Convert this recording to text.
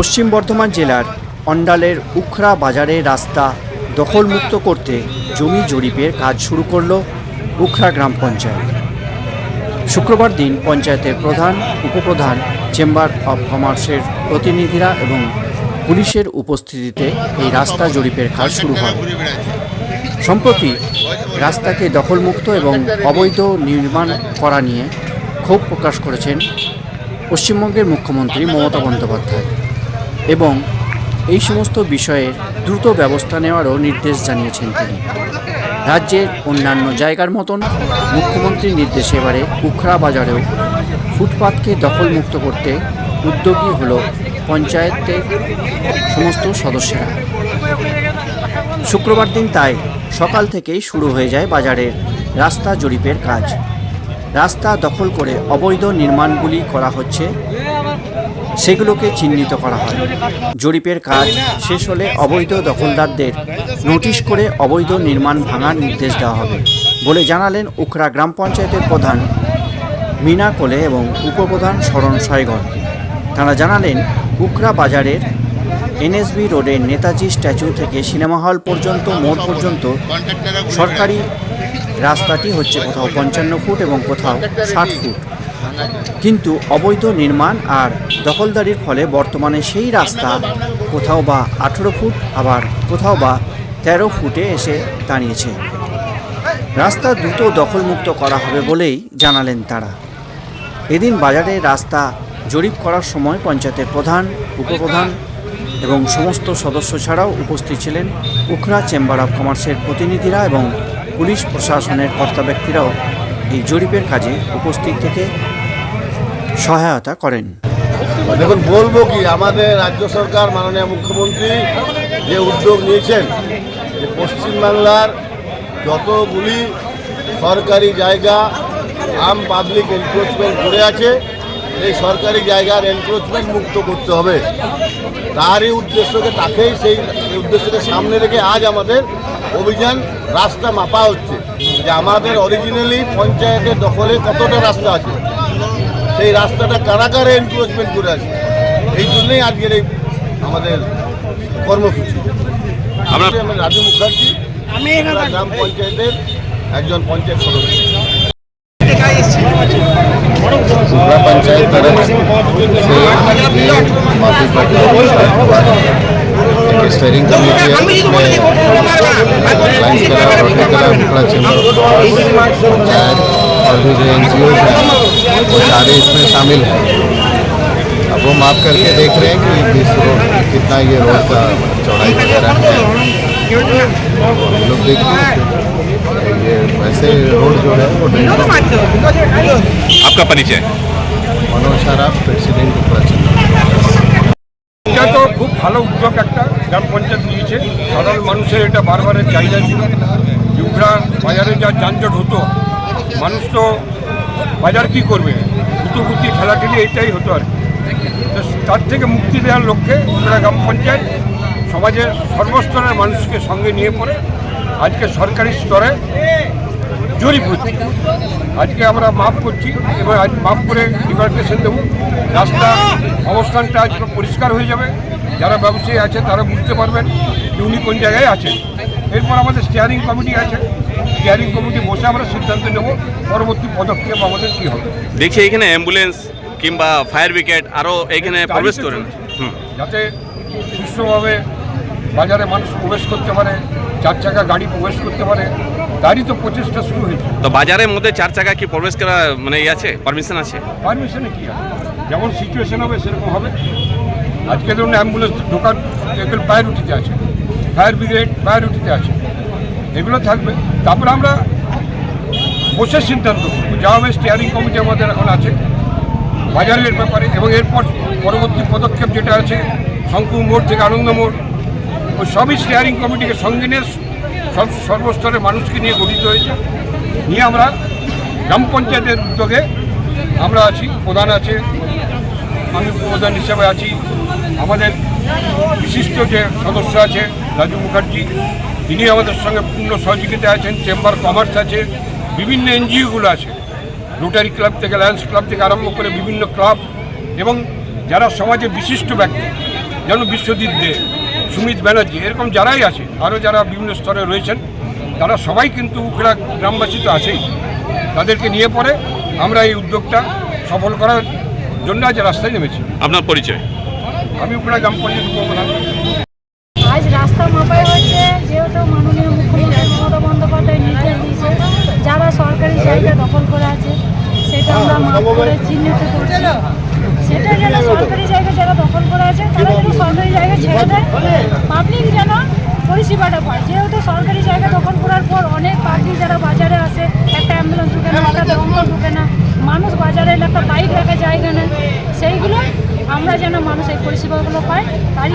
পশ্চিম বর্ধমান জেলার অন্ডালের উখরা বাজারে রাস্তা দখলমুক্ত করতে জমি জরিপের কাজ শুরু করল উখরা গ্রাম পঞ্চায়েত। শুক্রবার দিন পঞ্চায়েতের প্রধান, উপপ্রধান, চেম্বার অব কমার্সের প্রতিনিধিরা এবং পুলিশের উপস্থিতিতে এই রাস্তা জরিপের কাজ শুরু হয়। সম্প্রতি রাস্তাকে দখলমুক্ত এবং অবৈধ নির্মাণ করা নিয়ে ক্ষোভ প্রকাশ করেছেন পশ্চিমবঙ্গের মুখ্যমন্ত্রী মমতা বন্দ্যোপাধ্যায়। এবং এই সমস্ত বিষয়ের দ্রুত ব্যবস্থা নেওয়ারও নির্দেশ জানিয়েছেন তিনি। রাজ্যের অন্যান্য জায়গার মতন মুখ্যমন্ত্রীর নির্দেশে এবারে উখরা বাজারেও ফুটপাতকে দখলমুক্ত করতে উদ্যোগী হল পঞ্চায়েতের সমস্ত সদস্যরা। শুক্রবার দিন তাই সকাল থেকেই শুরু হয়ে যায় বাজারের রাস্তা জরিপের কাজ। রাস্তা দখল করে অবৈধ নির্মাণগুলি করা হচ্ছে সেগুলোকে চিহ্নিত করা হয়। জরিপের কাজ শেষ হলে অবৈধ দখলদারদের নোটিশ করে অবৈধ নির্মাণ ভাঙার নির্দেশ দেওয়া হবে বলে জানালেন উখরা গ্রাম পঞ্চায়েতের প্রধান মিনা কোলে এবং উপপ্রধান শরণ সাইগর তারা জানালেন উখরা বাজারের এনএসবি রোডের নেতাজি স্ট্যাচু থেকে সিনেমা হল পর্যন্ত, মোড় পর্যন্ত সরকারি রাস্তাটি হচ্ছে কোথাও পঞ্চান্ন ফুট এবং কোথাও ষাট ফুট। কিন্তু অবৈধ নির্মাণ আর দখলদারির ফলে বর্তমানে সেই রাস্তা কোথাও বা আঠেরো ফুট, আবার কোথাও বা তেরো ফুটে এসে দাঁড়িয়েছে। রাস্তা দ্রুত দখলমুক্ত করা হবে বলেই জানালেন তারা। এদিন বাজারে রাস্তা জরিপ করার সময় পঞ্চায়েতের প্রধান, উপপ্রধান এবং সমস্ত সদস্য ছাড়াও উপস্থিত ছিলেন উখরা চেম্বার অব কমার্সের প্রতিনিধিরা এবং পুলিশ প্রশাসনের কর্তা ব্যক্তিরাও এই জরিপের কাজে উপস্থিত থেকে সহায়তা করেন। দেখুন, বলব কি, আমাদের রাজ্য সরকার, মাননীয় মুখ্যমন্ত্রী যে উদ্যোগ নিয়েছেন, যে পশ্চিমবাংলার যতগুলি সরকারি জায়গা, আম পাবলিক এনক্রোচমেন্ট করে আছে এই সরকারি জায়গার এনক্রোচমেন্ট মুক্ত করতে হবে। তারই উদ্দেশ্যকে তাকেই সেই উদ্দেশ্যকে সামনে রেখে আজ আমাদের অভিযান রাস্তা মাপা হচ্ছে। যে আমাদের অরিজিনালি পঞ্চায়েতের দখলে কতটা রাস্তা আছে? সেই রাস্তাটা কারা কারা এনক্রোচমেন্ট করে আছে? এই জন্যই আজকের এই আমাদের কর্মসূচি। আপনার- আমি রাজু মুখার্জি গ্রাম পঞ্চায়েতের একজন পঞ্চায়েত সদস্য। सुबह पंचायत तरफ़ से माफ़ी पत्र स्टेयरिंग कमेटी है उसमें कला रोटरी कला मुखड़ा चैम्बर पंचायत और भी जो एन जी ओज हैं वो सारे इसमें शामिल हैं। अब वो माफ़ करके देख रहे हैं कि बीस रोड कितना ये रोड का चौड़ाई वगैरह है। हम लोग देखिए ये वैसे रोड जो है, वो आपका परिचय? মনোসারা প্রেসিডেন্ট করেছেন এটা তো খুব ভালো উদ্যোগ একটা, গ্রাম পঞ্চায়েত নিয়েছে। সাধারণ মানুষের এটা বারবারের চাহিদা ছিল। ইউকরা বাজারে যা যানজট হতো, মানুষ তো বাজার কি করবে? গুতুগুতি খেলাঠেলি এইটাই হতো আর তার থেকে মুক্তি দেওয়ার লক্ষ্যে ইউকরা গ্রাম পঞ্চায়েত সমাজের সর্বস্তরের মানুষকে সঙ্গে নিয়ে পড়ে। আজকে সরকারি স্তরে জরিপ হচ্ছে। আজকে আমরা মাপ করছি এবার আজ মাপ করে ডিমার্কেশন দেবো। রাস্তা অবস্থানটা আজকে পরিষ্কার হয়ে যাবে। যারা ব্যবসায়ী আছে তারা বুঝতে পারবেন যে উনি কোন জায়গায় আছেন। এরপর আমাদের স্টিয়ারিং কমিটি আছে। স্টিয়ারিং কমিটি বসে আমরা সিদ্ধান্ত নেব পরবর্তী পদক্ষেপ আমাদের কী হবে। দেখছি এখানে অ্যাম্বুলেন্স কিংবা ফায়ার ব্রিগেড আরও এখানে প্রবেশ করেন। যাতে সুস্থভাবে বাজারে মানুষ প্রবেশ করতে পারে চার চাকা গাড়ি প্রবেশ করতে পারে তারই তো প্রচেষ্টা শুরু হয়েছে। তো বাজারের মধ্যে চার চাকা কি প্রবেশ করা মানে ইয়ে আছে পারমিশন আছে? পারমিশনে কী আছে? যেমন সিচুয়েশন হবে সেরকম হবে। আজকে ধরুন অ্যাম্বুলেন্স ঢোকার এগুলো প্রায়োরিটিতে আছে। ফায়ার ব্রিগেড প্রায়োরিটিতে আছে। এগুলো থাকবে। তারপরে আমরা বসে সিদ্ধান্ত করব। যা হবে স্টিয়ারিং কমিটি আমাদের এখন আছে। বাজারের ব্যাপারে এবং এরপর পরবর্তী পদক্ষেপ যেটা আছে শঙ্কু মোড় থেকে আনন্দ মোড় ওই সবই স্টিয়ারিং কমিটিকে সঙ্গে নিয়ে সব সর্বস্তরের মানুষকে নিয়ে গঠিত হয়েছে। নিয়ে আমরা গ্রাম পঞ্চায়েতের উদ্যোগে আমরা আছি, প্রধান আছে, আমি প্রধান হিসেবে আছি। আমাদের বিশিষ্ট যে সদস্য আছে, রাজু মুখার্জি, তিনি আমাদের সঙ্গে পূর্ণ সহযোগিতা আছেন চেম্বার কমার্স আছে, বিভিন্ন এনজিওগুলো আছে। রোটারি ক্লাব থেকে লায়ন্স ক্লাব থেকে আরম্ভ করে বিভিন্ন ক্লাব এবং যারা সমাজে বিশিষ্ট ব্যক্তি যেমন বিশ্বজিৎ দে সুমিত ব্যানার্জি এরকম যারাই আছে আরও যারা বিভিন্ন স্তরে রয়েছেন তারা সবাই কিন্তু উখড়া গ্রামবাসী তো আছেই। তাদেরকে নিয়ে পরে আমরা এই উদ্যোগটা সফল করার জন্য আজ রাস্তায় নেমেছি। আপনার পরিচয়? আমি উখড়া গ্রাম পঞ্চায়েত উপপ্রধান। আজ রাস্তা মাপাই হচ্ছে যেহেতু মাননীয় মুখ্যমন্ত্রী মমতা বন্দ্যোপাধ্যায় নির্দেশ দিয়েছে যারা সরকারি জায়গা দখল করে আছে সেটা আমরা মাপ করে চিহ্নিত করছি। সেটা যেন সরকারি জায়গা যারা দখল করে আছে তারা যেন সরকারি জায়গা ছেড়ে দেয় পাবলিক যেন পরিষেবাটা পায় যেহেতু সরকারি জায়গা দখল করার পর অনেক পাবলিক যারা বাজারে আসে একটা অ্যাম্বুলেন্স ঢুকে না একটা দমকল ঢুকে না মানুষ বাজারে একটা বাইক রাখা জায়গা না সেইগুলো আমরা যেন মানুষ এই পরিষেবাগুলো পাই তারই।